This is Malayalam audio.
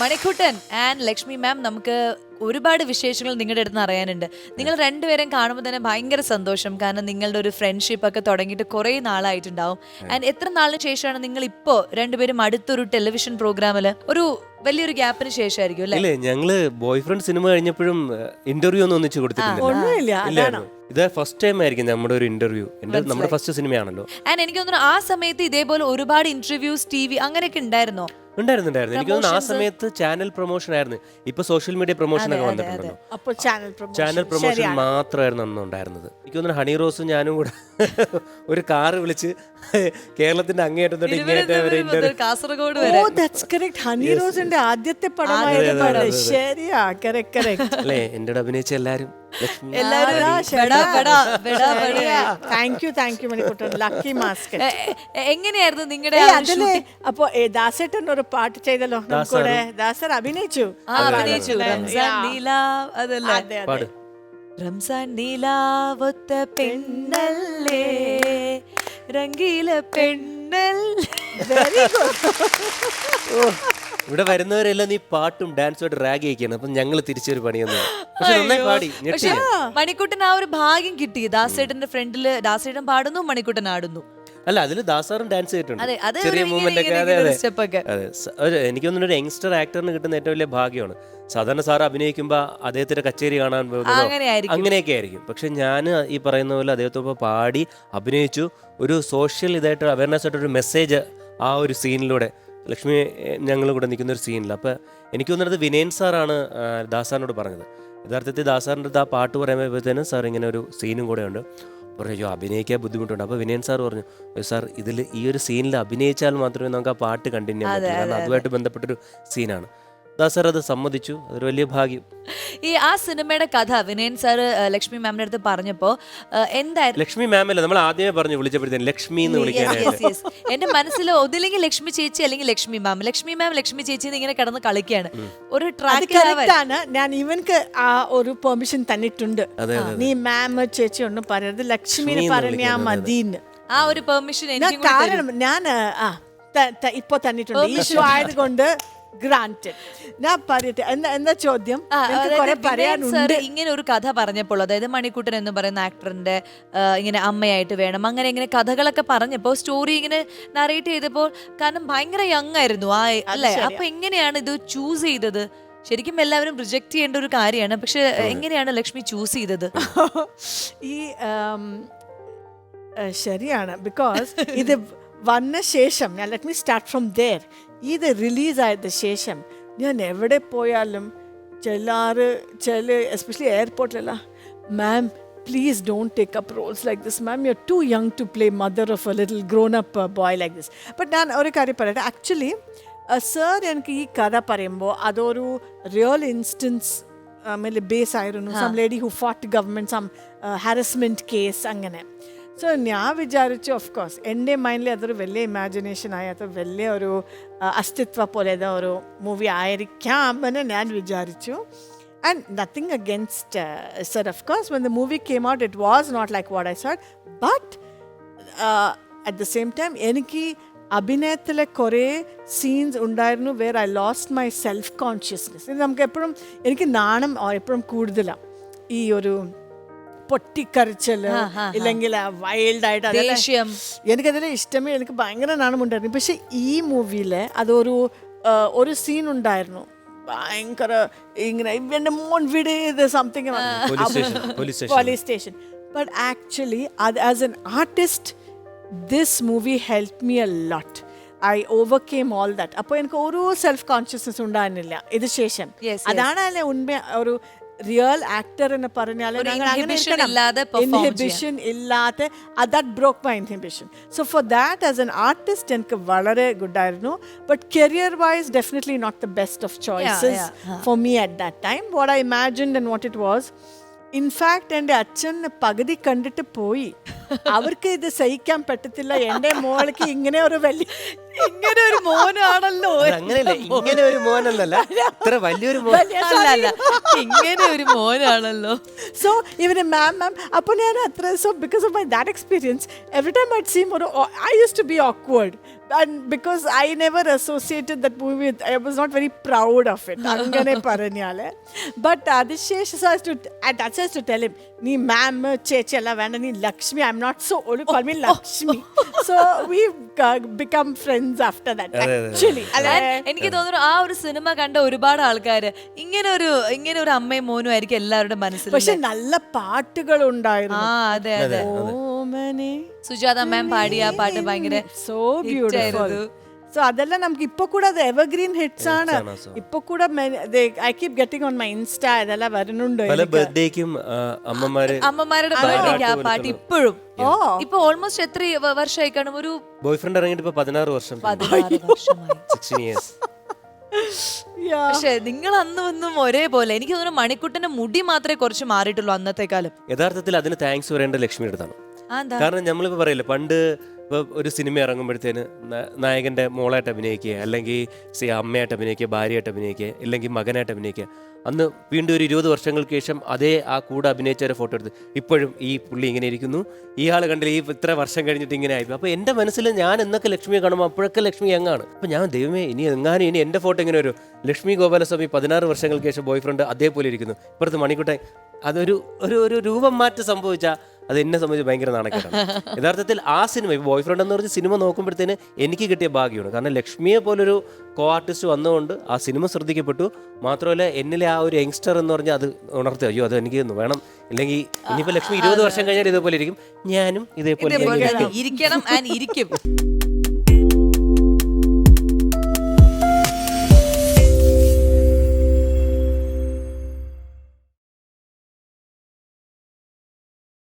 മണിക്കുട്ടൻ ആൻഡ് ലക്ഷ്മി മാം നമുക്ക് ഒരുപാട് വിശേഷങ്ങൾ നിങ്ങളുടെ അടുത്ത് നിന്ന് അറിയാനുണ്ട്. നിങ്ങൾ രണ്ടുപേരും കാണുമ്പോൾ തന്നെ ഭയങ്കര സന്തോഷം. കാരണം നിങ്ങളുടെ ഒരു ഫ്രണ്ട്ഷിപ്പ് ഒക്കെ തുടങ്ങിയിട്ട് കുറേ നാളായിട്ടുണ്ടാവും. ആൻഡ് എത്ര നാളിന് ശേഷമാണ് നിങ്ങൾ ഇപ്പോ രണ്ടുപേരും അടുത്തൊരു ടെലിവിഷൻ പ്രോഗ്രാമിൽ ഒരു വലിയൊരു ഗ്യാപ്പിന് ശേഷമായിരിക്കും അല്ലേ? ഇല്ലേ ഞങ്ങൾ ബോയ് ഫ്രണ്ട് സിനിമ കഴിഞ്ഞപ്പോഴും ഇന്റർവ്യൂ ഒന്നും ഒന്നിച്ച് കൊടുത്തിട്ടില്ല. ഇത് ഫസ്റ്റ് ടൈം ആയിരിക്കും നമ്മുടെ ഒരു ഇന്റർവ്യൂ എന്റെ നമ്മുടെ ഫസ്റ്റ് സിനിമയാണല്ലോ ആൻഡ് എനിക്ക് തോന്നുന്നു ആ സമയത്ത് ഇതേപോലെ ഒരുപാട് ഇന്റർവ്യൂസ് ടി വി അങ്ങനെയൊക്കെ ഉണ്ടായിരുന്നോ? ഉണ്ടായിരുന്നു ഉണ്ടായിരുന്നു എനിക്ക് തോന്നുന്നു ആ സമയത്ത് ചാനൽ പ്രൊമോഷൻ ആയിരുന്നു. ഇപ്പൊ സോഷ്യൽ മീഡിയ പ്രൊമോഷൻ ഒക്കെ വന്നിട്ടുണ്ടല്ലോ. അപ്പോൾ ചാനൽ പ്രൊമോഷൻ ചാനൽ പ്രൊമോഷൻ മാത്രമായിരുന്നു അന്ന് ഉണ്ടായിരുന്നത്. എനിക്ക് തോന്നുന്നു ഹണി റോസും ഞാനും കൂടെ ഒരു കാറ് വിളിച്ച് കേരളത്തിന്റെ അങ്ങേയറ്റം തൊട്ട് ഇങ്ങേയറ്റം വരെ തിരുവനന്തപുരം മുതൽ interview Kasargod oh that's correct honey റോസിന്റെ ആദ്യത്തെ പടമായിരുന്നു ശരിയാ കറക്റ്റ് കറക്റ്റ് അല്ലേ എന്റെ അഭിനയിച്ച എല്ലാരും thank you thank you Manikuttan. Lucky mask എങ്ങനെയായിരുന്നു നിങ്ങളുടെ അതിൽ അപ്പൊ ദാസേട്ടൻ ഒരു പാട്ട് ചെയ്തല്ലോ നമുക്കൂടെ ദാസർ അഭിനയിച്ചു. അഭിനയിച്ചു. റംസാൻ നീലാവ് അതല്ലേ? അതെ പാട്. അതെ റംസാൻ നീലാവൊത്ത പെണ്ണല്ലേ? രംഗീല പെണ്ണല്ലേ? വെരി ഗുഡ് ഓ, ഇവിടെ വരുന്നവരെല്ലാം നീ പാട്ടും ഡാൻസും ആയിട്ട് റാഗ് ചെയ്യിക്കാണ് അപ്പൊ ഞങ്ങൾ തിരിച്ചൊരു പണിയൊന്നും. പക്ഷെ നന്നായി പാടി മണിക്കുട്ടൻ ആ ഒരു ഭാഗ്യം കിട്ടി. ദാസേട്ടന്റെ ഫ്രണ്ടിൽ ദാസേട്ടൻ പാടുന്നു മണിക്കുട്ടൻ ആടുന്നു. അല്ല അതിൽ ദാസാറും ഡാൻസ് ചെയ്തിട്ടുണ്ട്. ചെറിയ മൂവ്മെന്റ് ഒക്കെ അതെ അതെ. എനിക്ക് തോന്നുന്നു ഒരു യങ്സ്റ്റർ ആക്ടറിന് കിട്ടുന്ന ഏറ്റവും വലിയ ഭാഗ്യമാണ്. സാധാരണ സാർ അഭിനയിക്കുമ്പോൾ അദ്ദേഹത്തിന്റെ കച്ചേരി കാണാൻ പോകുന്നത്. അങ്ങനെയൊക്കെ ആയിരിക്കും. പക്ഷെ ഞാൻ ഈ പറയുന്ന പോലെ അദ്ദേഹത്തോടൊപ്പം പാടി അഭിനയിച്ചു. ഒരു സോഷ്യൽ ഇതായിട്ട് അവയർനെസ് ആയിട്ട് ഒരു മെസ്സേജ് ആ ഒരു സീനിലൂടെ. ലക്ഷ്മി ഞങ്ങൾ കൂടെ നിൽക്കുന്ന ഒരു സീനിൽ അപ്പോൾ എനിക്ക് തോന്നുന്നത് വിനയൻ സാറാണ് ദാസാറിനോട് പറഞ്ഞത്. യഥാർത്ഥത്തിൽ ദാസാറിന്റെ ആ പാട്ട് പറയുമ്പോഴത്തേനും സാർ ഇങ്ങനെ ഒരു സീനും കൂടെ ഉണ്ട്. പറഞ്ഞു അഭിനയിക്കാൻ ബുദ്ധിമുട്ടുണ്ട്. അപ്പോൾ വിനയൻ സാർ പറഞ്ഞു "അയ്യോ സാർ ഇതിൽ ഈ ഒരു സീനിൽ അഭിനയിച്ചാൽ മാത്രമേ നമുക്ക് ആ പാട്ട് കണ്ടിന്യൂ ചെയ്യാൻ പറ്റൂ. കാരണം അതുമായിട്ട് ബന്ധപ്പെട്ടൊരു സീനാണ്. അത് സമ്മതിച്ചു. അതൊരു വലിയ ഭാഗ്യം. ഈ ആ സിനിമയുടെ കഥ വിനയൻ സാർ ലക്ഷ്മി മാമിന്റെ അടുത്ത് പറഞ്ഞപ്പോ എന്തായാലും എന്തായിരുന്നു? ലക്ഷ്മി മാമല്ല നമ്മൾ ആദ്യമേ പറഞ്ഞു വിളിച്ചപ്പോഴത്തേന് ലക്ഷ്മി എന്ന് വിളിക്കാനായിട്ട്. എന്റെ മനസ്സിൽ ഒന്നില്ലെങ്കിൽ ലക്ഷ്മി ചേച്ചി അല്ലെങ്കിൽ ലക്ഷ്മി മാം. ലക്ഷ്മി മാം ലക്ഷ്മി ചേച്ചി ഇങ്ങനെ കിടന്ന് കളിക്കുകയാണ്. ഒരു ട്രാക്കാണ് ഞാൻ ഇവൻക്ക് ആ ഒരു പെർമിഷൻ തന്നിട്ടുണ്ട്. നീ മാം ചേച്ചി ഒന്നും പറയരുത്. ലക്ഷ്മിനെ പറഞ്ഞാ മതിന്ന് ആ ഒരു പെർമിഷൻ. കാരണം ഞാൻ ഇപ്പൊ തന്നിട്ടുണ്ട്. ഈശോ ആയതുകൊണ്ട് ഗ്രാന്റഡ് ഞാൻ പറയട്ടെ ചോദ്യം? പറയാനുണ്ട്. ഇങ്ങനെ ഒരു കഥ പറഞ്ഞപ്പോൾ അതായത് മണിക്കുട്ടൻ എന്ന് പറയുന്ന ആക്ടറിന്റെ ഇങ്ങനെ അമ്മയായിട്ട് വേണം. അങ്ങനെ ഇങ്ങനെ കഥകളൊക്കെ പറഞ്ഞപ്പോൾ സ്റ്റോറി ഇങ്ങനെ നറേറ്റ് ചെയ്തപ്പോൾ കാരണം ഭയങ്കര യങ് ആയിരുന്നു. ആ അല്ലേ? അപ്പൊ എങ്ങനെയാണ് ഇത് ചൂസ് ചെയ്തത്? ശരിക്കും എല്ലാവരും റിജക്ട് ചെയ്യേണ്ട ഒരു കാര്യമാണ്. പക്ഷെ എങ്ങനെയാണ് ലക്ഷ്മി ചൂസ് ചെയ്തത്? ഈ ശരിയാണ്. ബിക്കോസ് ഇത് വന്ന ശേഷം let me start from there ഇത് റിലീസായത് ശേഷം ഞാൻ എവിടെ പോയാലും ചെല്ലാറ് ചില especially എയർപോർട്ടിലല്ല ma'am please please take up roles like this ma'am you are too young to play mother of a little grown up boy like this but ഞാൻ ഒരു കാര്യം പറയട്ടെ. ആക്ച്വലി സാർ uh, എനിക്ക് ഈ കഥ പറയുമ്പോൾ അതൊരു റിയൽ ഇൻസ്റ്റൻസ് ബേസ് ആയിരുന്നു. Some lady who fought government some harassment case അങ്ങനെ. സോ ഞാൻ വിചാരിച്ചു ഓഫ് കോഴ്സ് എന്റെ മൈൻഡിൽ അതൊരു വലിയ ഇമാജിനേഷൻ ആയി അത് വലിയ ഒരു അസ്തിത്വ പോലെ ഒരു മൂവി ആയിരിക്കാമെന്ന് ഞാൻ വിചാരിച്ചു. And nothing against sir of course when the movie came out it was not like what I thought but at the same time എനിക്ക് അഭിനയത്തിലെ കുറേ സീൻസ് ഉണ്ടായിരുന്നു where I lost my self consciousness നമുക്ക് എപ്പോഴും എനിക്ക് നാണം എപ്പോഴും കൂടുതലാണ് ഈ ഒരു പൊട്ടിക്കരച്ചൽ ഇല്ലെങ്കിൽ വൈൽഡ് ആയിട്ട് ദേഷ്യം. എനിക്കതിൽ ഇഷ്ടമേ എനിക്ക് ഭയങ്കര നാണമുണ്ടായിരുന്നു. പക്ഷെ ഈ മൂവിയിൽ അതൊരു ഒരു സീൻ ഉണ്ടായിരുന്നു. ഭയങ്കര ഇങ്ങനെ ഇവന്റെ മോൻ വിട് ഇത് something police station but actually അത് as an artist this movie help me a lot I overcame all that അപ്പോൾ എനിക്ക് ഒരു സെൽഫ് കോൺഷ്യസ്നസ് ഉണ്ടായിരുന്നില്ല. ഇത് ശേഷം. അതാണ് അല്ലെ ഉണ്മ ഒരു റിയൽ ആക്ടർ എന്ന് പറഞ്ഞാൽ. ഇൻഹിബിഷൻ ഇല്ലാതെ that broke my inhibition so for that as an artist എനിക്ക് വളരെ ഗുഡ് ആയിരുന്നു. But career wise definitely not the best of choices for me at that time what I imagined and what it was in fact എന്റെ അച്ഛൻ പകുതി കണ്ടിട്ട് പോയി. അവർക്ക് ഇത് സഹിക്കാൻ പറ്റത്തില്ല. എന്റെ മോൾക്ക് ഇങ്ങനെ ഒരു വലിയ ഇങ്ങനെ ഒരു മോനാണല്ലോ. അങ്ങനെയല്ല ഇങ്ങനെ ഒരു മോനല്ലല്ല ഇത്ര വലിയൊരു മോൻ അല്ല അല്ല ഇങ്ങനെ ഒരു മോനാണല്ലോ. സോ ഇവന് മാം മാം അപ്പോൾ ഞാൻ അത്ര so because of my that experience every time I seem ഒരു I use to be awkward and because I never associated that movie with, I was not very proud of it. അങ്ങനെ പറഞ്ഞാൽ. ബട്ട് അതിശേഷ് സാസ് ടു അറ്റാച്ചേഴ്സ് ടു ടെൽ ഹിം നീ മാം ചേച്ചി അല്ല വേണ്ട നീ Lakshmi I'm not so ഒരു call me Lakshmi so we become friends after that actually അല്ലെ And എനിക്ക് തോന്നുന്നു ആ ഒരു സിനിമ കണ്ട ഒരുപാട് ആൾക്കാർ ഇങ്ങനെ ഒരു ഇങ്ങനെ ഒരു അമ്മയും മോനും ആയിരിക്കും എല്ലാവരുടെ മനസ്സിൽ പക്ഷെ നല്ല പാട്ടുകൾ ഉണ്ടായിരുന്നു ആ അതെ അതെ. അതെ ഓമനെ സുജാത മാം പാടിയ ആ പാട്ട് ഭയങ്കര സോ ബ്യൂട്ടിഫുൾ സോ അതെല്ലാം നമുക്ക് ഇപ്പൊ കൂടെ അത് എവർഗ്രീൻ ഹിറ്റ്സ് ആണ്. ആണ് ആ ഇപ്പൊ കൂടെ I keep getting on my insta ഇതെല്ലാം വരുന്നുണ്ട് പല ബർത്ത്ഡേക്കും അമ്മമാര് അമ്മമാരുടെ ബർത്ത്ഡേക്ക് ആ പാട്ട് ഇപ്പോഴും. ഓ. ഇപ്പൊ ഓൾമോസ്റ്റ് എത്ര വർഷമായി കാണും ഒരു ബോയ് ഫ്രണ്ട് ഇറങ്ങിയിട്ട് ഇപ്പൊ പതിനാറ് വർഷം. പക്ഷെ നിങ്ങൾ അന്നും ഒന്നും ഒരേപോലെ. എനിക്ക് തോന്നുന്നു മണിക്കുട്ടന്റെ മുടി മാത്രമേ കുറച്ച് മാറിയിട്ടുള്ളൂ അന്നത്തെ കാലം യഥാർത്ഥത്തിൽ അതിന് താങ്ക്സ് പറയേണ്ട ലക്ഷ്മി എന്താ കാരണം നമ്മളിപ്പോൾ പറയില്ല പണ്ട് ഇപ്പോൾ ഒരു സിനിമ ഇറങ്ങുമ്പോഴത്തേന് നായകന്റെ മോളായിട്ട് അഭിനയിക്കുക അല്ലെങ്കിൽ അമ്മയായിട്ട് അഭിനയിക്കുക ഭാര്യയായിട്ട് അഭിനയിക്കുക ഇല്ലെങ്കിൽ മകനായിട്ട് അഭിനയിക്കുക. അന്ന് വീണ്ടും ഒരു ഇരുപത് വർഷങ്ങൾക്ക് ശേഷം അതേ ആ കൂടെ അഭിനയിച്ചവരെ ഫോട്ടോ എടുത്ത് ഇപ്പോഴും ഈ പുള്ളി ഇങ്ങനെ ഇരിക്കുന്നു. ഈ ആൾ കണ്ടില്ല ഈ ഇത്ര വർഷം കഴിഞ്ഞിട്ട് ഇങ്ങനെ ആയി. അപ്പോൾ എന്റെ മനസ്സിൽ ഞാൻ എന്നൊക്കെ ലക്ഷ്മിയെ കാണുമ്പോൾ അപ്പോഴൊക്കെ ലക്ഷ്മി എങ്ങാണ് അപ്പോൾ ഞാൻ ദൈവമേ ഇനി എങ്ങാനും ഇനി എന്റെ ഫോട്ടോ ഇങ്ങനെ ഒരു ലക്ഷ്മി ഗോപാലസ്വാമി പതിനാറ് വർഷങ്ങൾക്ക് ശേഷം ബോയ്ഫ്രണ്ട് അതേപോലെ ഇരിക്കുന്നു. ഇപ്പുറത്ത് മണിക്കുട്ടൻ അതൊരു ഒരു ഒരു രൂപം മാറ്റം സംഭവിച്ചാൽ അത് എന്നെ സംബന്ധിച്ച് ഭയങ്കര നാണക്കേടാണ്. യഥാർത്ഥത്തിൽ ആ സിനിമ ഇപ്പോൾ ബോയ് ഫ്രണ്ട് എന്ന് പറഞ്ഞ സിനിമ നോക്കുമ്പോഴത്തേന് എനിക്ക് കിട്ടിയ ഭാഗ്യമാണ്. കാരണം ലക്ഷ്മിയെ പോലൊരു കോ ആർട്ടിസ്റ്റ് വന്നുകൊണ്ട് ആ സിനിമ ശ്രദ്ധിക്കപ്പെട്ടു. മാത്രമല്ല എന്നിലെ ആ ഒരു യങ്സ്റ്റർ എന്ന് പറഞ്ഞാൽ അത് ഉണർത്തി. അയ്യോ അത് എനിക്ക് വേണം ഇല്ലെങ്കിൽ ഇനിയിപ്പോൾ ലക്ഷ്മി ഇരുപത് വർഷം കഴിഞ്ഞാൽ ഇതേപോലെ ഇരിക്കും. ഞാനും ഇതേപോലെ ഇരിക്കണം ഇരിക്കും.